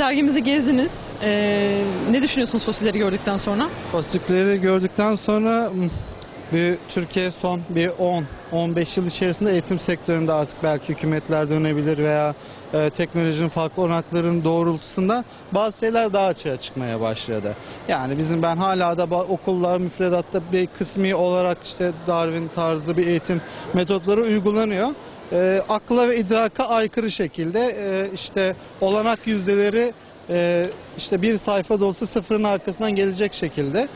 sergimizi gezdiniz. Ee, ne düşünüyorsunuz fosilleri gördükten sonra? Fosilleri gördükten sonra hmm, bir Türkiye son bir 10-15 yıl içerisinde eğitim sektöründe artık belki hükümetler dönebilir veya e, teknolojinin farklı olanaklarının doğrultusunda bazı şeyler daha açığa çıkmaya başladı. Yani bizim ben hala da okullar müfredatta bir kısmi olarak işte Darwin tarzı bir eğitim metotları uygulanıyor. E, akla ve idraka aykırı şekilde e, işte olanak yüzdeleri e, işte bir sayfa dolusu sıfırın arkasından gelecek şekilde.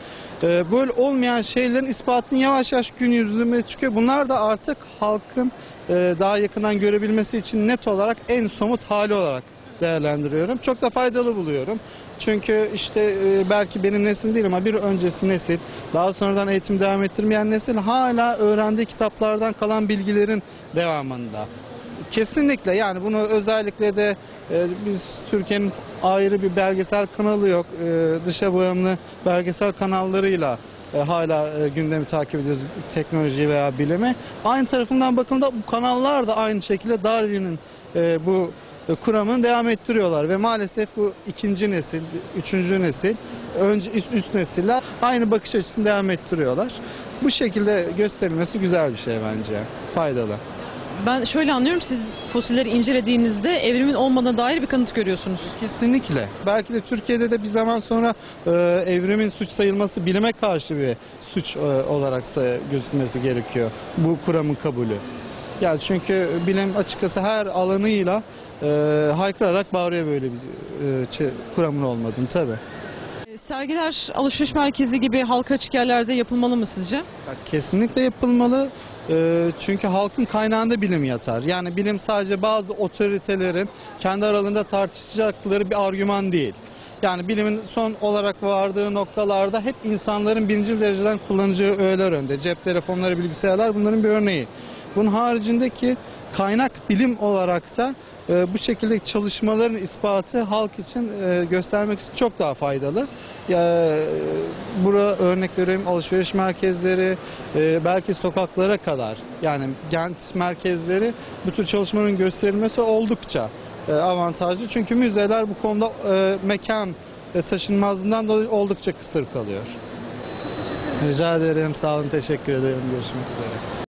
E, böyle olmayan şeylerin ispatın yavaş yavaş gün yüzüne çıkıyor. Bunlar da artık halkın e, daha yakından görebilmesi için net olarak en somut hali olarak değerlendiriyorum. Çok da faydalı buluyorum. Çünkü işte e, belki benim neslim değil ama bir öncesi nesil, daha sonradan eğitim devam ettirmeyen nesil hala öğrendiği kitaplardan kalan bilgilerin devamında. Kesinlikle yani bunu özellikle de e, biz Türkiye'nin ayrı bir belgesel kanalı yok. E, dışa bağımlı belgesel kanallarıyla e, hala e, gündemi takip ediyoruz teknolojiyi veya bilimi. Aynı tarafından bakıldığında bu kanallar da aynı şekilde Darwin'in e, bu kuramını devam ettiriyorlar ve maalesef bu ikinci nesil, üçüncü nesil, önce üst, üst nesiller aynı bakış açısını devam ettiriyorlar. Bu şekilde gösterilmesi güzel bir şey bence, faydalı. Ben şöyle anlıyorum siz fosilleri incelediğinizde evrimin olmadığına dair bir kanıt görüyorsunuz. Kesinlikle. Belki de Türkiye'de de bir zaman sonra e, evrimin suç sayılması bilime karşı bir suç e, olarak gözükmesi gerekiyor. Bu kuramın kabulü. Yani çünkü bilim açıkçası her alanıyla e, haykırarak bağırıyor böyle bir e, kuramın olmadığını tabii. Sergiler alışveriş merkezi gibi halka açık yerlerde yapılmalı mı sizce? Ya Kesinlikle yapılmalı. Ee, Çünkü halkın kaynağında bilim yatar. Yani bilim sadece bazı otoritelerin kendi aralarında tartışacakları bir argüman değil. Yani bilimin son olarak vardığı noktalarda hep insanların birinci dereceden kullanacağı öğeler önde. Cep telefonları, bilgisayarlar bunların bir örneği. Bunun haricindeki kaynak bilim olarak da e, bu şekilde çalışmaların ispatı halk için e, göstermek için çok daha faydalı. E, bura örnek vereyim alışveriş merkezleri, e, belki sokaklara kadar yani Gent merkezleri bu tür çalışmaların gösterilmesi oldukça e, avantajlı. Çünkü müzeler bu konuda e, mekan e, taşınmazlığından dolayı oldukça kısır kalıyor. Rica ederim. Sağ olun. Teşekkür ederim. Görüşmek üzere.